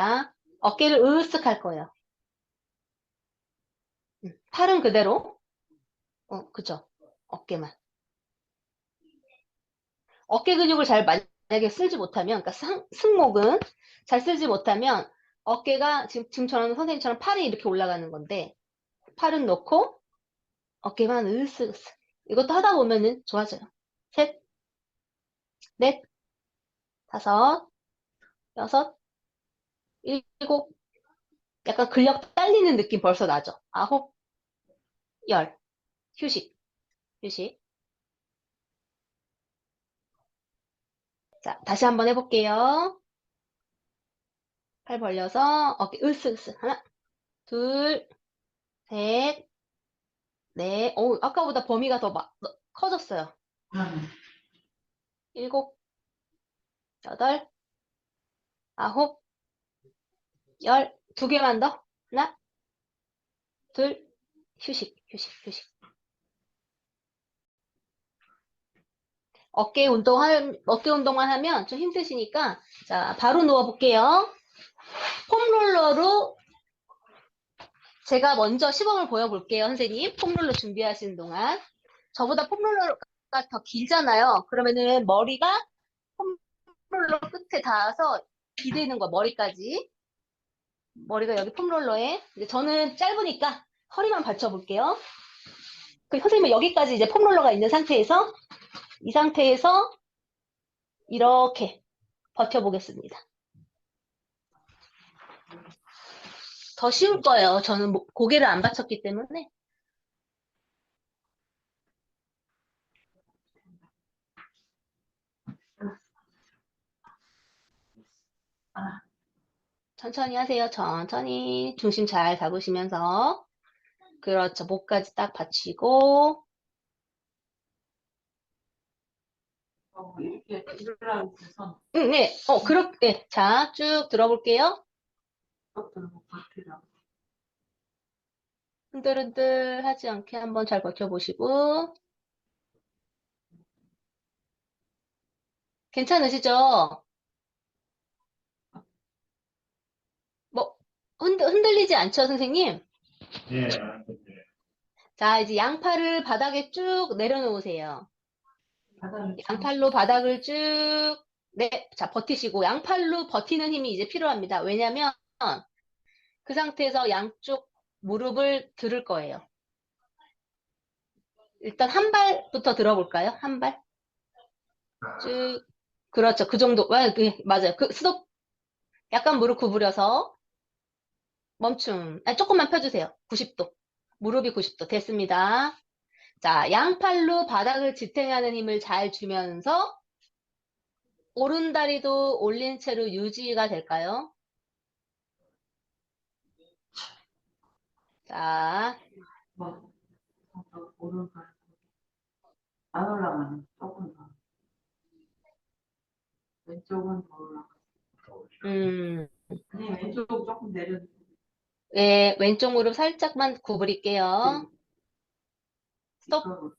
자, 어깨를 으쓱 할 거예요. 음, 팔은 그대로. 어, 그죠? 어깨만. 어깨 근육을 잘 만약에 쓸지 못하면, 그러니까 승, 승목은 잘 쓸지 못하면 어깨가 지금, 지금처럼 선생님처럼 팔이 이렇게 올라가는 건데, 팔은 놓고 어깨만 으쓱 으쓱. 이것도 하다 보면은 좋아져요. 셋, 넷, 다섯, 여섯, 일곱. 약간 근력 딸리는 느낌 벌써 나죠? 아홉, 열. 휴식, 휴식. 자, 다시 한번 해볼게요. 팔 벌려서 어깨 으쓱으쓱. 하나, 둘, 셋, 넷. 오, 아까보다 범위가 더 마- 더 커졌어요. 일곱, 여덟, 아홉, 열. 두 개만 더. 하나, 둘, 휴식, 휴식, 휴식. 어깨 운동할, 어깨 운동만 하면 좀 힘드시니까, 자, 바로 누워볼게요. 폼롤러로 제가 먼저 시범을 보여볼게요, 선생님. 폼롤러 준비하시는 동안. 저보다 폼롤러가 더 길잖아요. 그러면은 머리가 폼롤러 끝에 닿아서 기대는 거야, 머리까지. 머리가 여기 폼롤러에. 이제 저는 짧으니까 허리만 받쳐볼게요. 그 선생님은 여기까지 이제 폼롤러가 있는 상태에서 이 상태에서 이렇게 버텨보겠습니다. 더 쉬울 거예요. 저는 뭐- 고개를 안 받쳤기 때문에. 천천히 하세요. 천천히 중심 잘 잡으시면서 그렇죠. 목까지 딱 받치고 어, 이렇게 들으라고 해서 응, 네. 어, 그렇게. 자, 쭉 들어볼게요. 버티라고. 흔들흔들 하지 않게 한번 잘 버텨보시고. 괜찮으시죠? 흔들, 흔들리지 않죠, 선생님? 예, 자, 이제 양팔을 바닥에 쭉 내려놓으세요. 양팔로 바닥을 쭉, 네, 자, 버티시고, 양팔로 버티는 힘이 이제 필요합니다. 왜냐면, 그 상태에서 양쪽 무릎을 들을 거예요. 일단 한 발부터 들어볼까요? 한 발. 쭉, 그렇죠. 그 정도. 와, 그, 맞아요. 그, 스톱. 약간 무릎 구부려서, 멈춤. 아니, 조금만 펴주세요. 90도. 무릎이 90도. 됐습니다. 자, 양팔로 바닥을 지탱하는 힘을 잘 주면서, 오른다리도 올린 채로 유지가 될까요? 자, 오른발. 안 올라가네. 조금 더. 왼쪽은 더 올라가. 음, 아니, 왼쪽 조금 내려. 네, 왼쪽 무릎 살짝만 구부릴게요. 스톱. 이거로.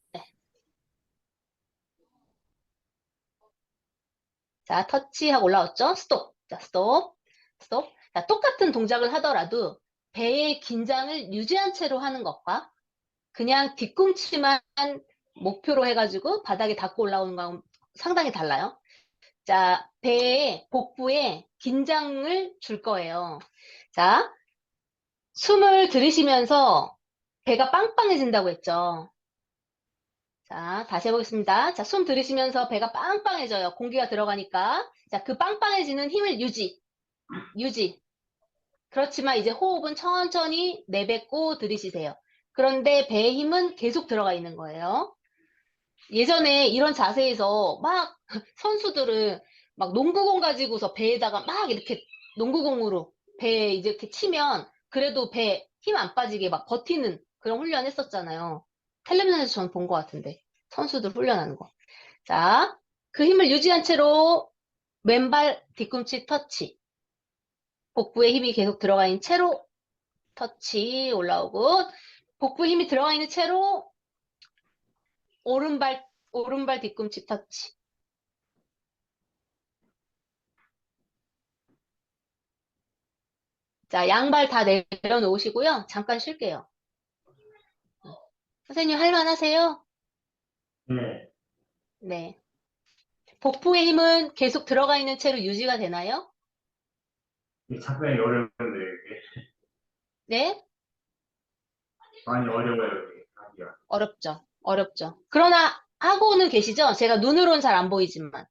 자, 터치하고 올라왔죠? 스톱. 자, 스톱. 스톱. 자, 똑같은 동작을 하더라도 배의 긴장을 유지한 채로 하는 것과 그냥 뒤꿈치만 목표로 해가지고 바닥에 닿고 올라오는 건 상당히 달라요. 자, 배의 복부에 긴장을 줄 거예요. 자, 숨을 들이쉬면서 배가 빵빵해진다고 했죠. 자, 다시 해보겠습니다. 자, 숨 들이쉬면서 배가 빵빵해져요. 공기가 들어가니까. 자, 그 빵빵해지는 힘을 유지. 유지. 그렇지만 이제 호흡은 천천히 내뱉고 들이쉬세요. 그런데 배의 힘은 계속 들어가 있는 거예요. 예전에 이런 자세에서 막 선수들은 막 농구공 가지고서 배에다가 막 이렇게 농구공으로 배에 이렇게 치면 그래도 배 힘 안 빠지게 막 버티는 그런 훈련 했었잖아요. 텔레비전에서 전본것 같은데. 선수들 훈련하는 거. 자, 그 힘을 유지한 채로 왼발 뒤꿈치 터치. 복부에 힘이 계속 들어가 있는 채로 터치 올라오고, 복부 힘이 들어가 있는 채로 오른발, 오른발 뒤꿈치 터치. 자, 양발 다 내려놓으시고요. 잠깐 쉴게요. 선생님 할만하세요? 네. 네. 복부의 힘은 계속 들어가 있는 채로 유지가 되나요? 상당히 어려운데, 이게. 네? 많이 어려워요, 이게. 어렵죠. 어렵죠. 그러나 하고는 계시죠? 제가 눈으로는 잘 안 보이지만.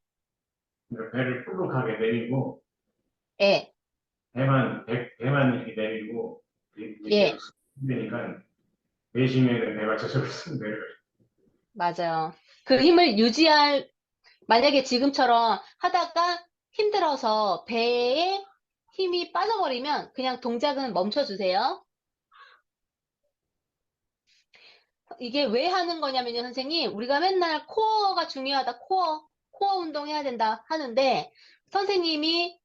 그러니까 배를 뾰족하게 내리고, 예. 배만, 배, 배만 이렇게 내리고, 예. 되니까, 내쉬면 배가 저절로 쓱 내려요. 맞아요. 그 힘을 유지할, 만약에 지금처럼 하다가 힘들어서 배에 힘이 빠져버리면 그냥 동작은 멈춰주세요. 이게 왜 하는 거냐면요, 선생님. 우리가 맨날 코어가 중요하다, 코어, 코어 운동해야 된다 하는데, 선생님이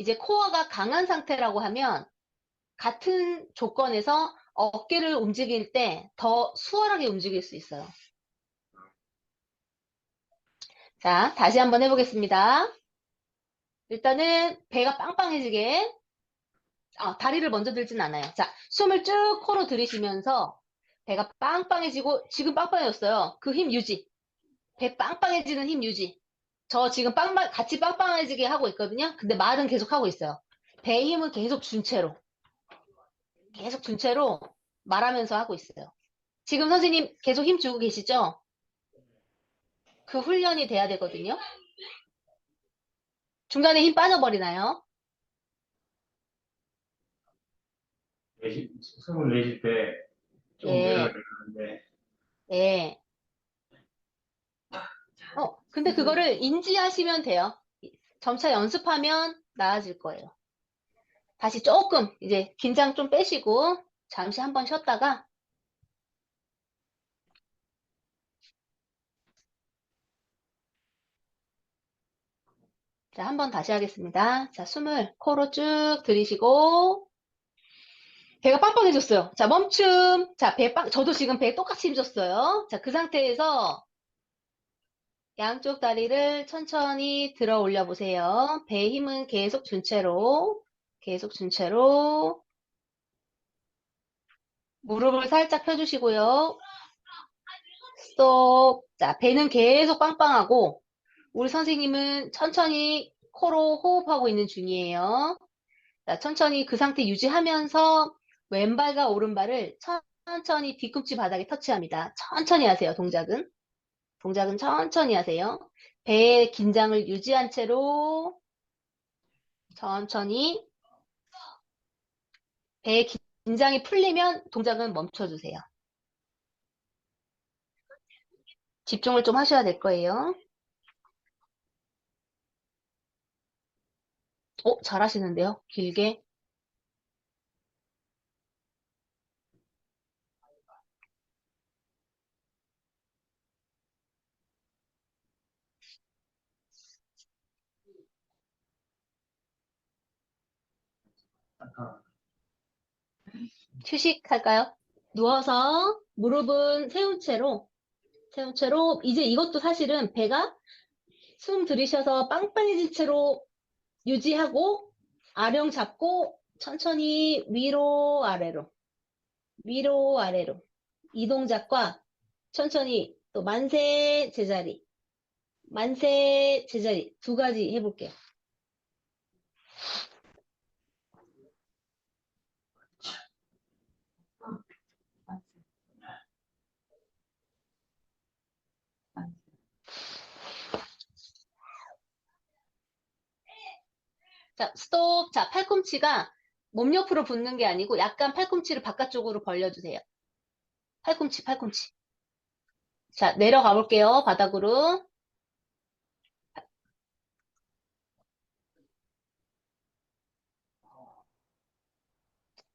이제 코어가 강한 상태라고 하면, 같은 조건에서 어깨를 움직일 때 더 수월하게 움직일 수 있어요. 자, 다시 한번 해보겠습니다. 일단은 배가 빵빵해지게, 아, 다리를 먼저 들진 않아요. 자, 숨을 쭉 코로 들이쉬면서 배가 빵빵해지고, 지금 빵빵해졌어요. 그 힘 유지. 배 빵빵해지는 힘 유지. 저 지금 빵빵, 같이 빵빵해지게 하고 있거든요. 근데 말은 계속 하고 있어요. 배의 힘은 계속 준 채로. 계속 준 채로 말하면서 하고 있어요. 지금 선생님 계속 힘 주고 계시죠? 그 훈련이 돼야 되거든요. 중간에 힘 빠져버리나요? 내쉬, 숨을 내쉴 때, 좀 예. 내려가는데, 예. 어, 근데 그거를 인지하시면 돼요. 점차 연습하면 나아질 거예요. 다시 조금 이제 긴장 좀 빼시고 잠시 한번 쉬었다가 자, 한번 다시 하겠습니다. 자, 숨을 코로 쭉 들이쉬고 배가 빵빵해졌어요. 자, 멈춤. 자, 배 빵, 저도 지금 배에 똑같이 힘줬어요. 자, 그 상태에서 양쪽 다리를 천천히 들어 올려 보세요. 배의 힘은 계속 준 채로, 계속 준 채로. 무릎을 살짝 펴주시고요. 스톱. 자, 배는 계속 빵빵하고, 우리 선생님은 천천히 코로 호흡하고 있는 중이에요. 자, 천천히 그 상태 유지하면서 왼발과 오른발을 천천히 뒤꿈치 바닥에 터치합니다. 천천히 하세요, 동작은. 동작은 천천히 하세요. 배의 긴장을 유지한 채로 천천히 배의 긴장이 풀리면 동작은 멈춰주세요. 집중을 좀 하셔야 될 거예요. 어, 잘하시는데요? 길게. 휴식할까요? 누워서 무릎은 세운 채로, 세운 채로, 이제 이것도 사실은 배가 숨 들이셔서 빵빵해진 채로 유지하고, 아령 잡고, 천천히 위로 아래로, 위로 아래로. 이 동작과 천천히 또 만세 제자리, 만세 제자리 두 가지 해볼게요. 자, 스톱. 자, 팔꿈치가 몸 옆으로 붙는 게 아니고 약간 팔꿈치를 바깥쪽으로 벌려주세요. 팔꿈치, 팔꿈치. 자, 내려가 볼게요. 바닥으로.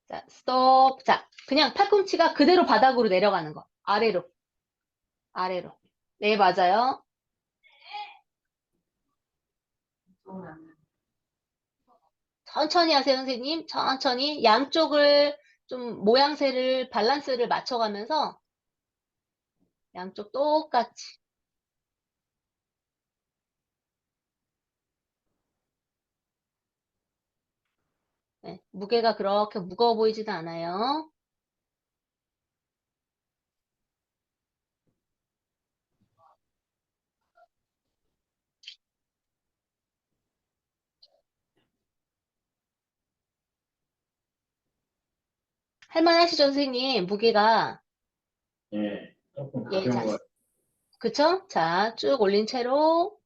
자, 스톱. 자, 그냥 팔꿈치가 그대로 바닥으로 내려가는 거. 아래로. 아래로. 네, 맞아요. 돼. 천천히 하세요, 선생님. 천천히. 양쪽을 좀 모양새를, 밸런스를 맞춰가면서 양쪽 똑같이. 네, 무게가 그렇게 무거워 보이지도 않아요. 할만하시죠, 선생님? 무게가. 예, 조금 예, 가벼운 자, 거 그쵸? 자, 쭉 올린 채로.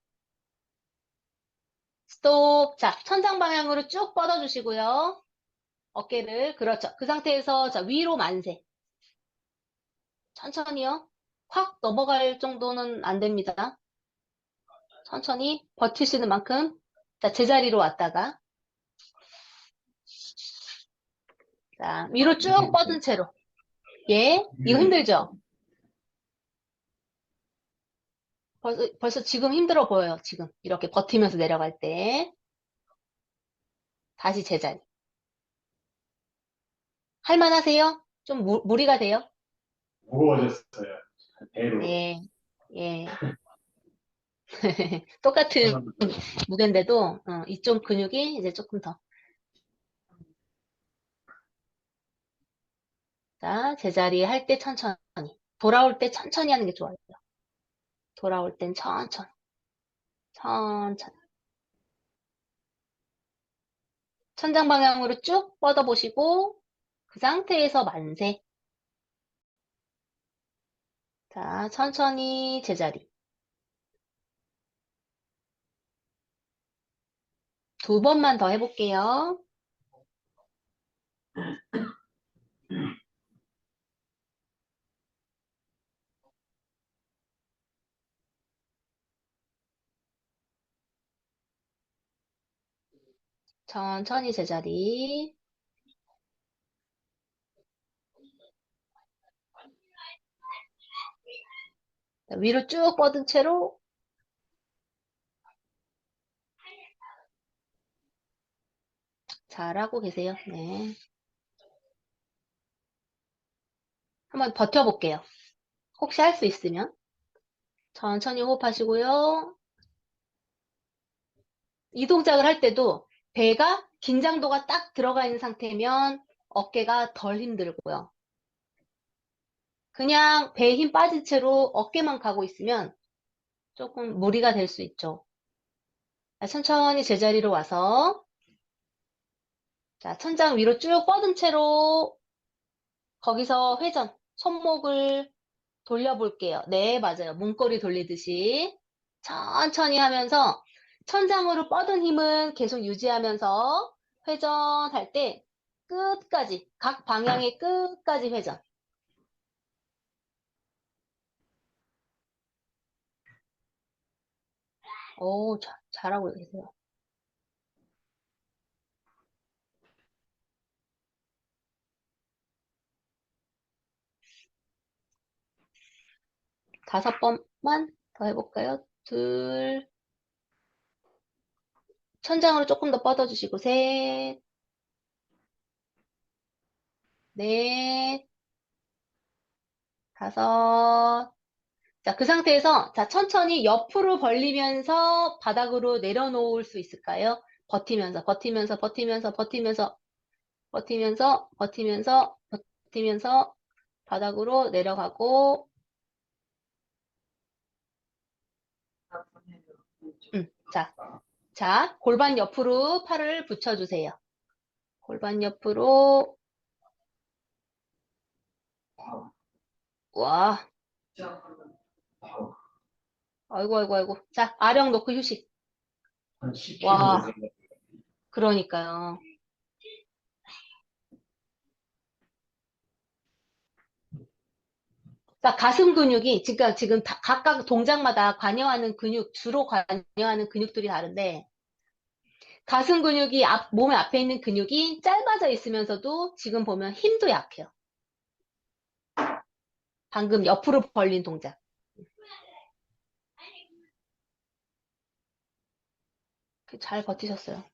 스톱. 자, 천장 방향으로 쭉 뻗어주시고요. 어깨를. 그렇죠. 그 상태에서 자, 위로 만세. 천천히요. 확 넘어갈 정도는 안 됩니다. 천천히 버티시는 만큼. 자, 제자리로 왔다가. 자, 위로 쭉 뻗은 채로. 예, 이거 힘들죠? 벌써, 벌써 지금 힘들어 보여요, 지금. 이렇게 버티면서 내려갈 때. 다시 제자리. 할만하세요? 좀 무, 무리가 돼요? 무거워졌어요. 배로. 예, 예. 똑같은 무게인데도, 어, 이쪽 근육이 이제 조금 더. 자, 제자리 할 때 천천히. 돌아올 때 천천히 하는 게 좋아요. 돌아올 땐 천천히. 천천히. 천장 방향으로 쭉 뻗어보시고, 그 상태에서 만세. 자, 천천히 제자리. 두 번만 더 해볼게요. 천천히 제자리. 자, 위로 쭉 뻗은 채로 잘하고 계세요. 네. 한번 버텨볼게요. 혹시 할 수 있으면. 천천히 호흡하시고요. 이 동작을 할 때도 배가 긴장도가 딱 들어가 있는 상태면 어깨가 덜 힘들고요. 그냥 배에 힘 빠진 채로 어깨만 가고 있으면 조금 무리가 될 수 있죠. 자, 천천히 제자리로 와서 자, 천장 위로 쭉 뻗은 채로 거기서 회전, 손목을 돌려볼게요. 네, 맞아요. 문고리 돌리듯이 천천히 하면서 천장으로 뻗은 힘은 계속 유지하면서 회전할 때 끝까지, 각 방향의 끝까지 회전. 오, 자, 잘하고 계세요. 다섯 번만 더 해볼까요? 둘. 천장으로 조금 더 뻗어주시고, 셋. 넷. 다섯. 자, 그 상태에서, 자, 천천히 옆으로 벌리면서 바닥으로 내려놓을 수 있을까요? 버티면서, 버티면서, 버티면서, 버티면서, 버티면서, 버티면서, 버티면서, 바닥으로 내려가고, 음, 자, 자, 골반 옆으로 팔을 붙여주세요. 골반 옆으로, 와, 아이고, 아이고, 아이고. 자, 아령 놓고 휴식. 한 10kg 와. 정도. 그러니까요. 자, 가슴 근육이 지금 지금 다- 각각 동작마다 관여하는 근육, 주로 관여하는 근육들이 다른데 가슴 근육이 앞, 몸 앞에 있는 근육이 짧아져 있으면서도 지금 보면 힘도 약해요. 방금 옆으로 벌린 동작. 그잘 버티셨어요.